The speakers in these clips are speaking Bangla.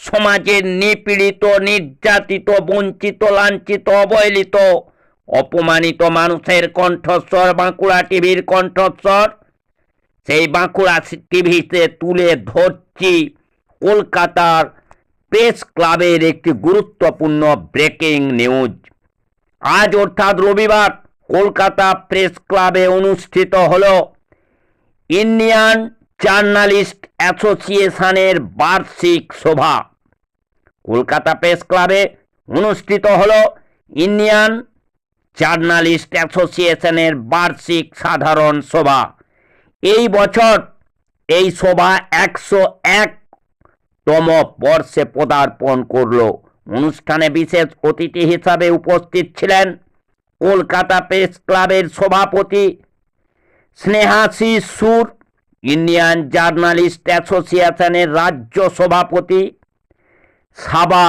সমাজের নিপীড়িত, নির্যাতিত, বঞ্চিত, লাঞ্ছিত, অবহেলিত, অপমানিত মানুষের কণ্ঠস্বর, বাঁকুড়া টিভির কণ্ঠস্বর। সেই বাঁকুড়া টিভিতে তুলে ধরছি কলকাতার প্রেস ক্লাবের একটি গুরুত্বপূর্ণ ব্রেকিং নিউজ। আজ অর্থাৎ রবিবার কলকাতা প্রেস ক্লাবে অনুষ্ঠিত হলো ইন্ডিয়ান জার্নালিস্ট অ্যাসোসিয়েশনের বার্ষিক সভা। কলকাতা প্রেস ক্লাবে অনুষ্ঠিত হল ইন্ডিয়ান জার্নালিস্ট অ্যাসোসিয়েশনের বার্ষিক সাধারণ সভা। এই বছর এই সভা একশো একতম বর্ষে পদার্পণ করল। অনুষ্ঠানে বিশেষ অতিথি হিসাবে উপস্থিত ছিলেন কলকাতা প্রেস ক্লাবের সভাপতি স্নেহাশী সুর, ইন্ডিয়ান জার্নালিস্ট অ্যাসোসিয়েশনের রাজ্য সভাপতি সাবা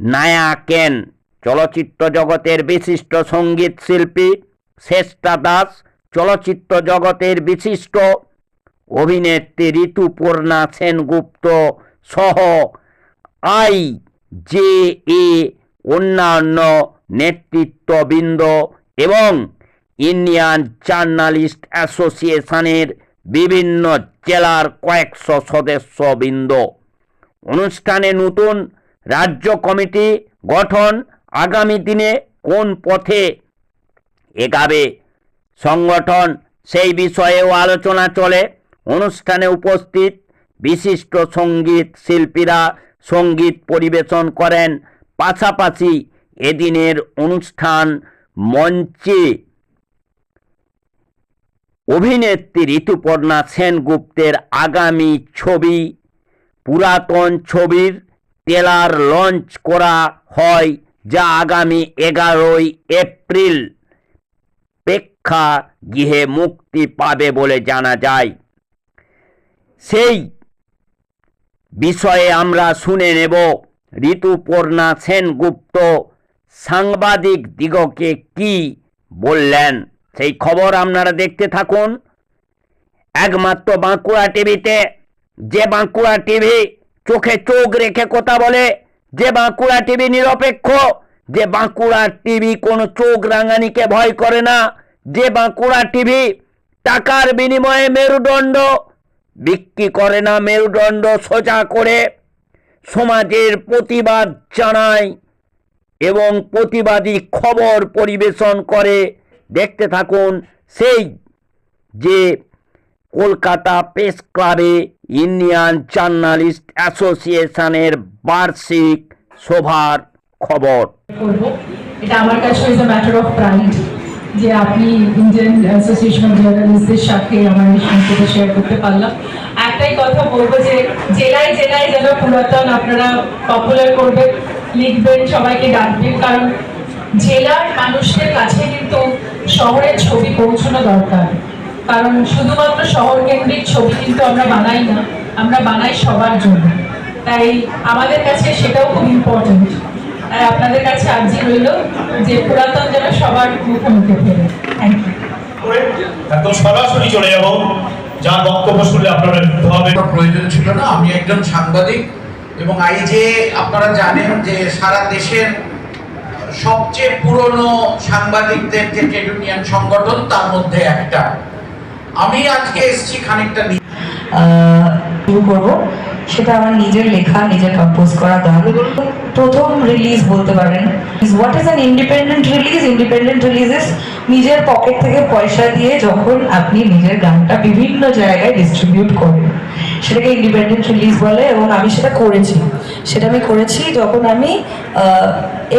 নায়াকেন চলচ্চিত্র জগতের বিশিষ্ট সংগীত শিল্পী শ্রেষ্ঠা দাস, চলচ্চিত্র জগতের বিশিষ্ট অভিনেত্রী ঋতুপূর্ণা সেনগুপ্ত সহ আই জে এ অন্যান্য নেতৃত্ববৃন্দ এবং ইন্ডিয়ান জার্নালিস্ট অ্যাসোসিয়েশনের বিভিন্ন জেলার কয়েকশো সদস্যবৃন্দ। অনুষ্ঠানে নতুন রাজ্য কমিটি গঠন আগামী দিনে কোন পথে এগাবে? সংগঠন সেই বিষয়েও আলোচনা চলে। অনুষ্ঠানে উপস্থিত বিশিষ্ট সংগীত শিল্পীরা সংগীত পরিবেশন করেন। পাশাপাশি এদিনের অনুষ্ঠান মঞ্চে অভিনেত্রী ঋতুপর্ণা সেনগুপ্তের আগামী ছবি পুরাতন ছবির ট্রেলার লঞ্চ করা হয় যা আগামী এগারোই এপ্রিল প্রেক্ষাগৃহে মুক্তি পাবে বলে জানা যায়। সেই বিষয়ে আমরা শুনে নেব। ঋতুপর্ণা সেনগুপ্ত সাংবাদিক দিগকে কি বললেন? সেই খবর আপনারা দেখতে থাকুন। একমাত্র বাঁকুড়া টিভিতে যে বাঁকুড়া টিভি চোখে চোখ রেখে কথা বলে, যে বাঁকুড়া টিভি নিরপেক্ষ, যে বাঁকুড়া টিভি কোনো চোখ রাঙানিকে ভয় করে না, যে বাঁকুড়া টিভি টাকার বিনিময়ে মেরুদণ্ড, বিক্রি করে না মেরুদণ্ড সোজা করে সমাজের প্রতিবাদ জানায় এবং প্রতিবাদী খবর পরিবেশন করে। দেখতে থাকুন সেই যে কলকাতা প্রেস ক্লাবে ইন্ডিয়ান জার্নালিস্ট অ্যাসোসিয়েশনের বার্ষিক সভার খবর। এটা আমার কাছে is a matter of pride যে আপনি ইন্ডিয়ান অ্যাসোসিয়েশন অফ জার্নালিস্টদের সাথে আমার এই সম্পর্কে শেয়ার করতে পারলাম। একটাই কথা বলব যে জেলায় জেলায় যেন পুরাতন আপনারা পপুলার করবেন, লিখবেন, সবাইকে ডাকবেন, কারণ জেলার মানুষদের কাছে কিন্তু শহরের ছবি পৌঁছানো দরকার। কারণ শুধুমাত্র শহর কেন্দ্রিক ছবি কিন্তু আমরা বানাই না আমরা বানাই সবার জন্য। তাই আমাদের কাছে সেটাও খুব ইম্পর্টেন্ট তাই আপনাদের কাছে আর্জি রইল যে পুরাতন যেন সবার মুখে মুখে ফেরে। থ্যাংক ইউ সরাসরি চলে যাব। যার বক্তব্য শুনলে আপনারা প্রয়োজন ছিল না আমি একজন সাংবাদিক এবং আইজে আপনারা জানেন যে সারা দেশের সবচেয়ে পুরনো সাংবাদিকদের যে ট্রেড ইউনিয়ন সংগঠন তার মধ্যে একটা। আমি আজকে এসেছি খানিকটা শুরু করব। সেটা আমার নিজের লেখা নিজের কম্পোজ করা গান। প্রথম রিলিজ বলতে পারেন। What is an independent release independent releases নিজের পকেট থেকে পয়সা দিয়ে যখন আপনি নিজের গানটা বিভিন্ন জায়গায় ডিস্ট্রিবিউট করেন। সেটাকে ইন্ডিপেন্ডেন্ট রিলিজ বলে এবং আমি সেটা করেছি। সেটা আমি করেছি যখন আমি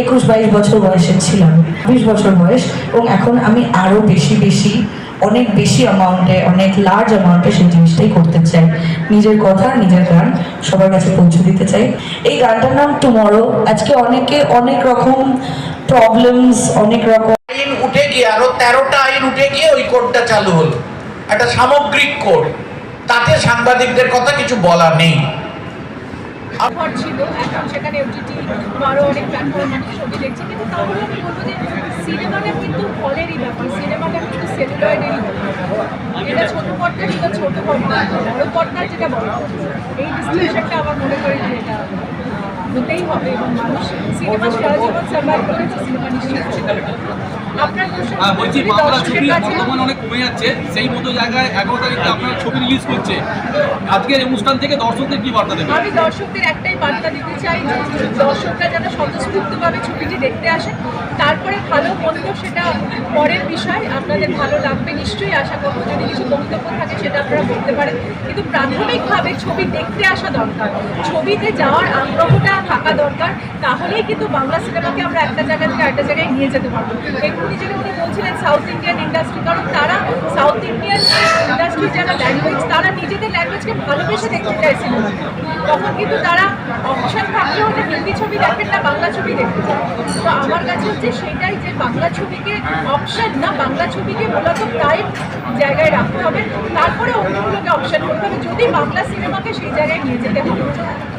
একুশ বাইশ বছর বয়সের ছিলাম। বিশ বছর বয়স এবং এখন আমি আরও বেশি বেশি অনেক বেশি অ্যামাউন্টে অনেক লার্জ অ্যামাউন্টে সেই জিনিসটাই করতে চাই। নিজের কথা, নিজের গান সবার কাছে পৌঁছে দিতে চাই। এই গানটার নাম টুমরো আজকে অনেকে অনেক রকম প্রবলেমস অনেক রকম আইন উঠে গিয়ে, আরও তেরোটা আইন উঠে গিয়ে ওই কোডটা চালু হলো। একটা সামগ্রিক কোড তাতে সাংবাদিকদের কথা কিছু বলা নেই। ঘর ছিল, এখন সেখানে ওটিটি আরও অনেক প্ল্যাটফর্ম মানুষ ছবি দেখছে। কিন্তু তাহলে আমি বলব যে সিনেমাটা কিন্তু হলেরই ব্যাপার, সিনেমাটা কিন্তু সেলুলয়েডেরই ব্যাপার। এটা ছোটো পর্দা, সেটা ছোটো পর্দা। বড় পর্দা যেটা বড় এই ডিসকাশনটা আমার মনে করি যে এটা হতেই হবে এবং মানুষ সিনেমা সারা জীবন সার্ভাইভ করেছে সিনেমা নিশ্চয়ই। আপনার হ্যাঁ বলছি বাংলা অনেক কমে যাচ্ছে সেই মতো জায়গায় এগারো তারিখে আপনার ছবি রিলিজ করছে। আজকের এই অনুষ্ঠান থেকে দর্শকদের কি বার্তা দেবেন? আমি দর্শকদের একটাই বার্তা দিতে চাই যে দর্শকরা যেন স্বতঃস্ফূর্তভাবে ছবিটি দেখতে আসেন তারপরে ভালো মন্দ সেটা পরের বিষয় আপনাদের ভালো লাগবে নিশ্চয়ই আশা করব যদি কিছু বক্তব্য থাকে সেটা আপনারা বলতে পারেন। কিন্তু প্রাথমিকভাবে ছবি দেখতে আসা দরকার। ছবিতে যাওয়ার আগ্রহটা থাকা দরকার, তাহলেই কিন্তু বাংলা সিনেমাকে আমরা একটা জায়গা থেকে একটা জায়গায় নিয়ে যেতে পারব। এক্ষুনি যেটা উনি বলছিলেন সাউথ ইন্ডিয়ান ইন্ডাস্ট্রি কারণ তারা সাউথ ইন্ডিয়ান ইন্ডাস্ট্রির যারা ল্যাঙ্গুয়েজ তারা নিজেদের ল্যাঙ্গুয়েজকে ভালোবেসে দেখতে সিনেমা। তখন কিন্তু তারা অপশন থাকলেও যে হিন্দি ছবি দেখেন না, বাংলা ছবি দেখতে তো আমার কাছে হচ্ছে সেটাই যে বাংলা ছবিকে অপশন না, বাংলা ছবিকে মূলত প্রাইম জায়গায় রাখতে হবে। তারপরে অন্যগুলোকে অপশন করতে হবে। যদি বাংলা সিনেমাকে সেই জায়গায় নিয়ে যেতে হবে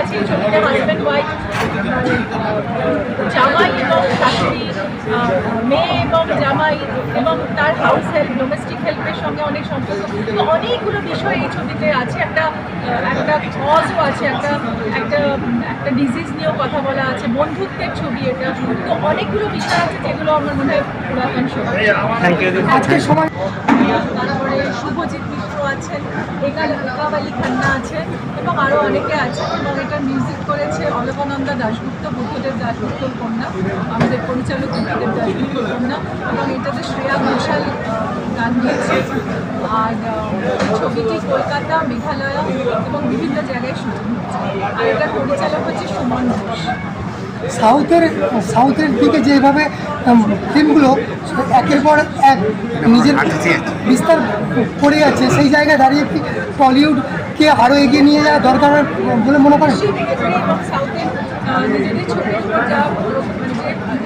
আছে ছবিটা হাজব্যান্ড ওয়াইফ জামাই এবং শাশুড়ি মেয়ে এবং জামাই এবং তার হাউস হেল্প ডোমেস্টিক হেল্পের সঙ্গে অনেক সম্পর্ক। অনেকগুলো বিষয় এই ছবিতে আছে। একটা একটা কজও আছে একটা একটা একটা ডিজিজ নিয়েও কথা বলা আছে বন্ধুত্বের ছবি এটা। তো অনেকগুলো বিষয় আছে যেগুলো আমার মনে হয় পুরাতন ছবি আজকে সময় তারপরে শুভজিৎ মিশ্র আছেন একাল একাবালি খান্না আছেন। এবং আরও অনেকে আছে এবং এটা মিউজিক করেছে অলকানন্দা দাশগুপ্ত বুদ্ধদেব দাশগুপ্তর কন্যা আমাদের পরিচালক বুদ্ধদেব দাশগুপ্তর কন্যা এবং এটাতে শ্রেয়া ঘোষাল গান গিয়েছে। আর ছবিটি কলকাতা মেঘালয় এবং বিভিন্ন জায়গায় শুটিং হচ্ছে। আর এটার পরিচালক হচ্ছে সুমন ঘোষ। সাউথের সাউথের দিকে যেভাবে ফিল্মগুলো একের পর এক নিজের বিস্তার করে যাচ্ছে সেই জায়গায় দাঁড়িয়ে কি টলিউডকে আরও এগিয়ে নিয়ে যাওয়া দরকার বলে মনে করেন?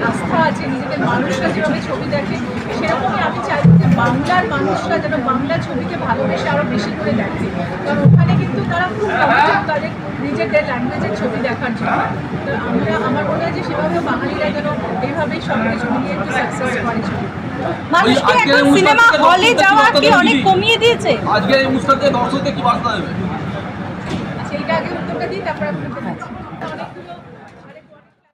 নিজেদের আছে নিজেদের মানুষরা ছবি দেখে সেরকমই আমি চাই যে বাংলার মানুষরা যেন ছবিকে বেশি করে দেখে কারণ ওখানে কিন্তু তারা নিজেদের ল্যাঙ্গুয়েজের ছবি দেখার জন্য তো আমরা আমার মনে হয় যে সেভাবে বাঙালিরা যেন এইভাবেই সব কিছু মিলিয়ে একটু সাকসেস করে মানুষ এখন সিনেমা হলে যাওয়া কি অনেক কমিয়ে দিয়েছে। আজকের এই থেকে দর্শকদের কি বার্তা দেবে? আচ্ছা আগে উত্তরটা দিই তারপর আপনাকে